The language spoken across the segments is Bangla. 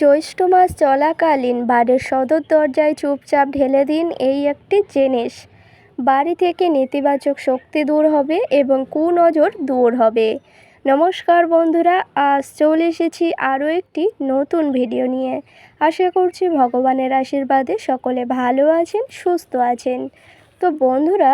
জ্যৈষ্ঠ মাস চলাকালীন বাড়ির সদর দরজায় চুপচাপ ঢেলে দিন এই একটি জিনিস। বাড়ি থেকে নেতিবাচক শক্তি দূর হবে এবং কুনজর দূর হবে। নমস্কার বন্ধুরা, আজ চলে এসেছি আরও একটি নতুন ভিডিও নিয়ে। আশা করছি ভগবানের আশীর্বাদে সকলে ভালো আছেন, সুস্থ আছেন। তো বন্ধুরা,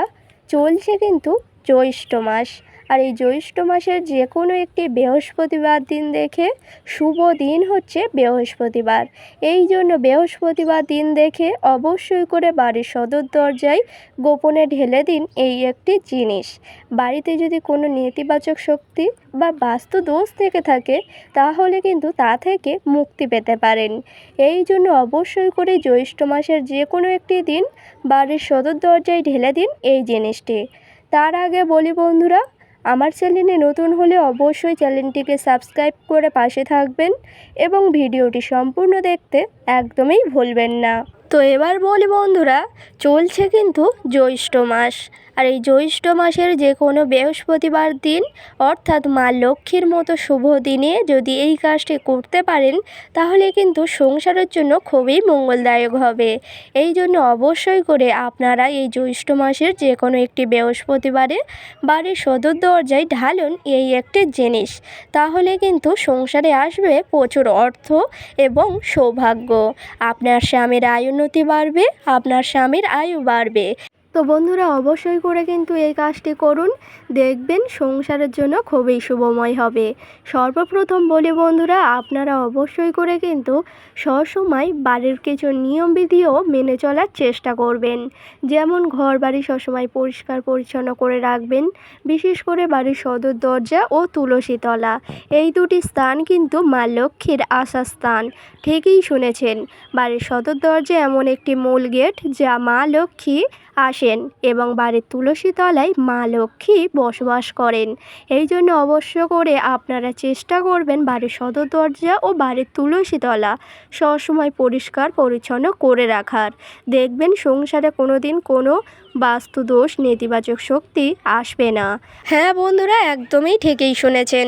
চলছে কিন্তু জ্যৈষ্ঠ মাস। আর এই জ্যৈষ্ঠ মাসের যে কোনো একটি বৃহস্পতিবার দিন দেখে শুভ দিন হচ্ছে বৃহস্পতিবার। এই জন্য বৃহস্পতিবার দিন দেখে অবশ্যই করে বাড়ির সদর দরজায় গোপনে ঢেলে দিন এই একটি জিনিস। বাড়িতে যদি কোনো নেতিবাচক শক্তি বা বাস্তু দোষ থেকে থাকে, তাহলে কিন্তু তা থেকে মুক্তি পেতে পারেন। এই জন্য অবশ্যই করে জ্যৈষ্ঠ মাসের যে কোনো একটি দিন বাড়ির সদর দরজায় ঢেলে দিন এই জিনিসটি। তার আগে বলি বন্ধুরা আমার চ্যানেলে নতুন হলে অবশ্যই চ্যানেলটিকে সাবস্ক্রাইব করে পাশে থাকবেন এবং ভিডিওটি সম্পূর্ণ দেখতে একদমই ভুলবেন না। তো এবার বলি বন্ধুরা, চলছে কিন্তু জ্যৈষ্ঠ মাস। আর এই জ্যৈষ্ঠ মাসের যে কোনো বৃহস্পতিবার দিন, অর্থাৎ মা লক্ষ্মীর মতো শুভ দিনে যদি এই কাজটি করতে পারেন, তাহলে কিন্তু সংসারের জন্য খুবই মঙ্গলদায়ক হবে। এই জন্য অবশ্যই করে আপনারা এই জ্যৈষ্ঠ মাসের যে কোনো একটি বৃহস্পতিবারে বাড়ির সদর দরজায় ঢালুন এই একটি জিনিস। তাহলে কিন্তু সংসারে আসবে প্রচুর অর্থ এবং সৌভাগ্য। আপনার স্বামীর আয়ুন্নতি বাড়বে, আপনার স্বামীর আয়ু বাড়বে। তো বন্ধুরা অবশ্যই করে কিন্তু এই কাজটি করুন। দেখবেন সংসারের জন্য খুবই শুভময় হবে। সর্বপ্রথম বলি বন্ধুরা, আপনারা অবশ্যই করে কিন্তু সবসময় বাড়ির কিছু নিয়মবিধিও মেনে চলার চেষ্টা করবেন। যেমন ঘর বাড়ি সবসময় পরিষ্কার পরিচ্ছন্ন করে রাখবেন, বিশেষ করে বাড়ির সদর দরজা ও তুলসীতলা এই দুটি স্থান কিন্তু মা লক্ষ্মীর আশা স্থান। ঠিকই শুনেছেন, বাড়ির সদর দরজা এমন একটি মূল গেট যা মা লক্ষ্মী আসেন এবং বাড়ির তুলসী তলায় মা লক্ষ্মী বসবাস করেন। এই জন্য অবশ্য করে আপনারা চেষ্টা করবেন বাড়ির সদর দরজা ও বাড়ির তুলসী তলা সবসময় পরিষ্কার পরিচ্ছন্ন করে রাখার। দেখবেন সংসারে কোনো দিন কোনো বাস্তুদোষ, নেতিবাচক শক্তি আসবে না। হ্যাঁ বন্ধুরা, একদমই ঠিকই শুনেছেন।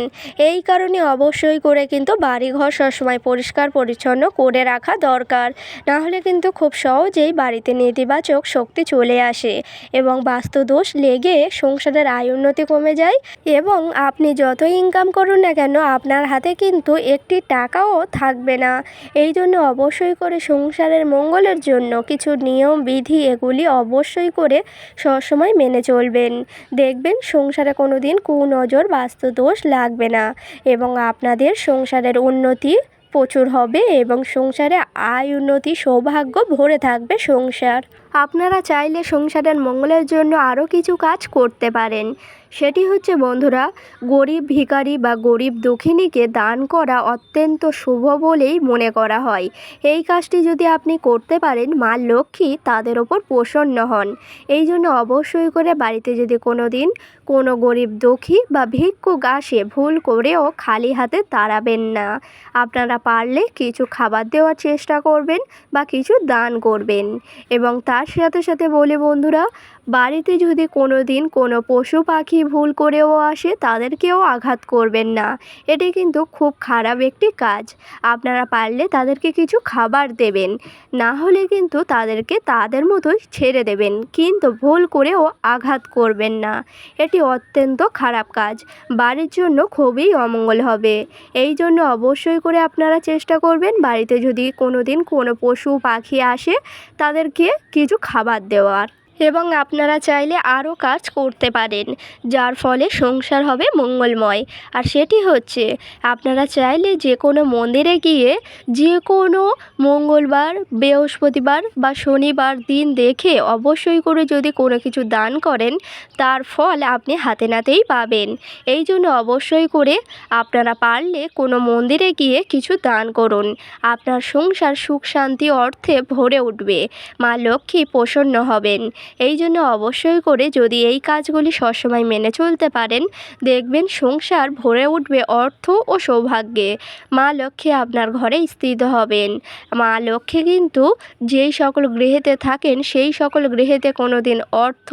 এই কারণে অবশ্যই করে কিন্তু বাড়িঘর সবসময় পরিষ্কার, পরিচ্ছন্ন করে রাখা দরকার। নাহলে কিন্তু খুব সহজেই বাড়িতে নেতিবাচক শক্তি চলে আসে এবং বাস্তুদোষ লেগে সংসারের আয় উন্নতি কমে যায় এবং আপনি যত ইনকাম করুন না কেন, আপনার হাতে কিন্তু একটি টাকাও থাকবে না। এই জন্য অবশ্যই করে সংসারের মঙ্গলের জন্য কিছু নিয়ম, বিধি এগুলি অবশ্যই করে সবসময় মেনে চলবেন। দেখবেন সংসারে কোনো দিন কুনজর বাস্তুদোষ লাগবে না এবং আপনাদের সংসারের উন্নতি প্রচুর হবে এবং সংসারে আয় উন্নতি সৌভাগ্য ভরে থাকবে সংসার। আপনারা চাইলে সংসারের মঙ্গলের জন্য আরও কিছু কাজ করতে পারেন। সেটি হচ্ছে, বন্ধুরা, গরিব ভিখারি বা গরিব দুঃখিনীকে দান করা অত্যন্ত শুভ বলেই মনে করা হয়। এই কাজটি যদি আপনি করতে পারেন, মা লক্ষ্মী তাদের ওপর প্রসন্ন হন। এই জন্য অবশ্যই করে বাড়িতে যদি কোনো দিন কোনো গরিব দুঃখী বা ভিক্ষুক আসে, ভুল করেও খালি হাতে তাড়াবেন না। আপনারা পারলে কিছু খাবার দেওয়ার চেষ্টা করবেন বা কিছু দান করবেন। এবং তার সাথে সাথে বলি, বন্ধুরা, বাড়িতে যদি কোনো দিন কোনো পশু পাখি ভুল করেও আসে তাদেরকেও আঘাত করবেন না। এটি কিন্তু খুব খারাপ একটি কাজ। আপনারা পারলে তাদেরকে কিছু খাবার দেবেন। না হলে কিন্তু তাদেরকে তাদের মতোই ছেড়ে দেবেন। কিন্তু ভুল করেও আঘাত করবেন না। এটি অত্যন্ত খারাপ কাজ। বাড়ির জন্য খুবই অমঙ্গল হবে। এই জন্য অবশ্যই করে আপনারা চেষ্টা করবেন বাড়িতে যদি কোনো দিন কোনো পশু পাখি আসে তাদেরকে কিছু খাবার দেওয়ার। এবং আপনারা চাইলে আরও কাজ করতে পারেন, যার ফলে সংসার হবে মঙ্গলময়। আর সেটি হচ্ছে, আপনারা চাইলে যে কোনো মন্দিরে গিয়ে যে কোনো মঙ্গলবার, বৃহস্পতিবার বা শনিবার দিন দেখে অবশ্যই করে যদি কোনো কিছু দান করেন, তার ফল আপনি হাতে নাতেই পাবেন। এই জন্য অবশ্যই করে আপনারা পারলে কোনো মন্দিরে গিয়ে কিছু দান করুন। আপনার সংসার সুখ শান্তি অর্থে ভরে উঠবে। মা লক্ষ্মী প্রসন্ন হবেন। এই জন্য অবশ্যই করে যদি এই কাজগুলি সবসময় মেনে চলতে পারেন, দেখবেন সংসার ভরে উঠবে অর্থ ও সৌভাগ্যে। মা লক্ষ্মী আপনার ঘরে স্থিত হবেন। মা লক্ষ্মী কিন্তু যেই সকল গৃহেতে থাকেন, সেই সকল গৃহেতে কোনো দিন অর্থ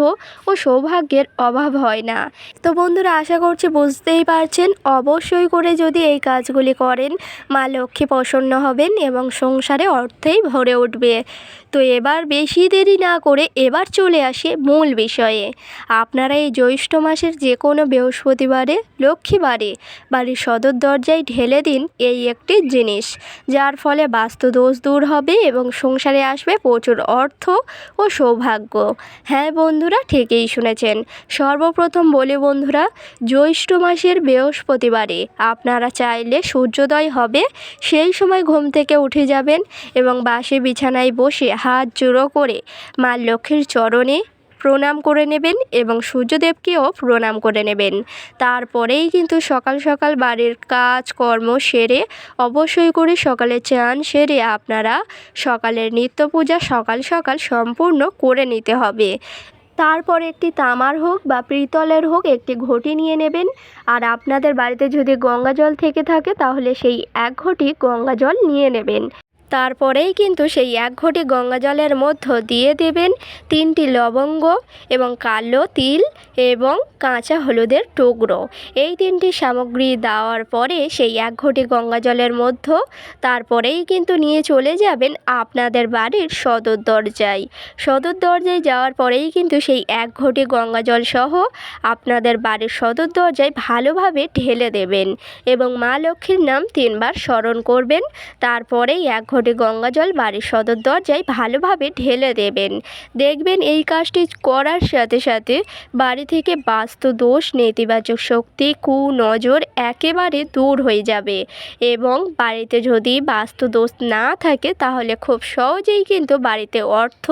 ও সৌভাগ্যের অভাব হয় না। তো বন্ধুরা, আশা করছি বুঝতেই পারছেন। অবশ্যই করে যদি এই কাজগুলি করেন, মা লক্ষ্মী প্রসন্ন হবেন এবং সংসারে অর্থেই ভরে উঠবে। তো এবার বেশি দেরি না করে এবার চলে আসে মূল বিষয়ে। আপনারা এই জ্যৈষ্ঠ মাসের যে কোনো বৃহস্পতিবারে লক্ষ্মীবারে বাড়ির সদর দরজায় ঢেলে দিন এই একটি জিনিস। যার ফলে বাস্তু দোষ দূর হবে এবং সংসারে আসবে প্রচুর অর্থ ও সৌভাগ্য। হ্যাঁ বন্ধুরা, ঠিকই শুনেছেন। সর্বপ্রথম বলি বন্ধুরা, জ্যৈষ্ঠ মাসের বৃহস্পতিবারে আপনারা চাইলে সূর্যোদয় হবে, সেই সময় ঘুম থেকে উঠে যাবেন এবং বাসে বিছানায় বসে হাত জোড়ো করে মা লক্ষ্মীর চরণে প্রণাম করে নেবেন এবং সূর্যদেবকেও প্রণাম করে নেবেন। তারপরেই কিন্তু সকাল সকাল বাড়ির কাজ কর্ম সেরে অবশ্যই করে সকালে চান সেরে আপনারা সকালের নিত্য পূজা সকাল সকাল সম্পূর্ণ করে নিতে হবে। তারপর একটি তামার হোক বা পিতলের হোক একটি ঘটি নিয়ে নেবেন। আর আপনাদের বাড়িতে যদি গঙ্গা জল থেকে থাকে তাহলে সেই এক ঘটি গঙ্গা জল নিয়ে নেবেন। তারপরেই কিন্তু সেই এক ঘটি গঙ্গা জলের মধ্য দিয়ে দেবেন তিনটি লবঙ্গ এবং কালো তিল এবং কাঁচা হলুদের টুকরো। এই তিনটি সামগ্রী দেওয়ার পরে সেই এক ঘটি গঙ্গা জলের মধ্য তারপরেই কিন্তু নিয়ে চলে যাবেন আপনাদের বাড়ির সদর দরজায়। সদর দরজায় যাওয়ার পরেই কিন্তু সেই এক ঘটি গঙ্গা জল সহ আপনাদের বাড়ির সদর দরজায় ভালোভাবে ঢেলে দেবেন এবং মা লক্ষ্মীর নাম তিনবার স্মরণ করবেন। তারপরেই এক ঘটি গঙ্গা জল বাড়ির সদর দরজায় ভালোভাবে ঢেলে দেবেন। দেখবেন এই কাজটি করার সাথে সাথে বাড়ি থেকে বাস্তু দোষ নেতিবাচক শক্তি কু নজর একেবারে দূর হয়ে যাবে এবং বাড়িতে যদি বাস্তু দোষ না থাকে তাহলে খুব সহজেই কিন্তু বাড়িতে অর্থ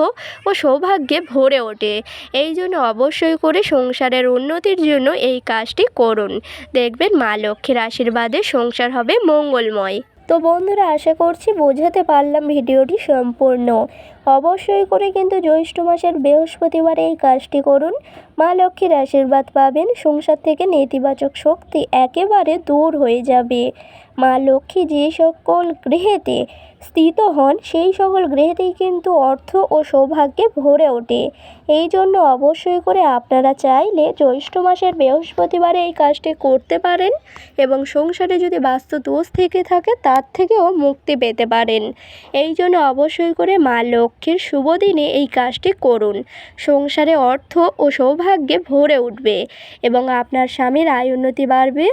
ও সৌভাগ্যে ভরে ওঠে। এই জন্য অবশ্যই করে সংসারের উন্নতির জন্য এই কাজটি করুন। দেখবেন মা লক্ষ্মীর আশীর্বাদে সংসার হবে মঙ্গলময়। তো বন্ধুরা, আশা করছি বোঝাতে পারলাম ভিডিওটি সম্পূর্ণ। অবশ্যই করে কিন্তু জ্যৈষ্ঠ মাসের বৃহস্পতিবার এই কাজটি করুন। মা লক্ষ্মীর আশীর্বাদ পাবেন, সংসার থেকে নেতিবাচক শক্তি একেবারে দূর হয়ে যাবে। মা লক্ষ্মী যে সকল গৃহেতে স্থিত হন, সেই সকল গৃহেতেই কিন্তু অর্থ ও সৌভাগ্যে ভরে ওঠে। এই জন্য অবশ্যই করে আপনারা চাইলে জ্যৈষ্ঠ মাসের বৃহস্পতিবারে এই কাজটি করতে পারেন এবং সংসারে যদি বাস্তু দোষ থেকে থাকে, তার থেকেও মুক্তি পেতে পারেন। এই জন্য অবশ্যই করে মা লক্ষ্মীর শুভ দিনে এই কাজটি করুন। সংসারে অর্থ ও সৌভাগ্যে ভরে উঠবে এবং আপনার স্বামীর আয় উন্নতি বাড়বে।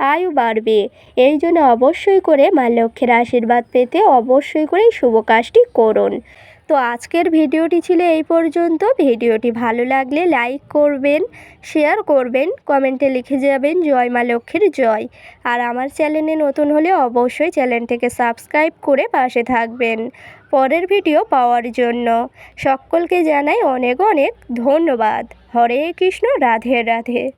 আয়ু বাড়বে। এই জন্য অবশ্যই করে মা লক্ষ্মীর আশীর্বাদ পেতে অবশ্যই করে এই শুভ কাজটি করুন। তো আজকের ভিডিওটি ছিল এই পর্যন্ত। ভিডিওটি ভালো লাগলে লাইক করবেন, শেয়ার করবেন, কমেন্টে লিখে যাবেন, জয় মা লক্ষ্মীর জয়। আর আমার চ্যানেলে নতুন হলে অবশ্যই চ্যানেলটিকে সাবস্ক্রাইব করে পাশে থাকবেন পরের ভিডিও পাওয়ার জন্য। সকলকে জানাই অনেক অনেক ধন্যবাদ। হরে কৃষ্ণ, রাধে রাধে।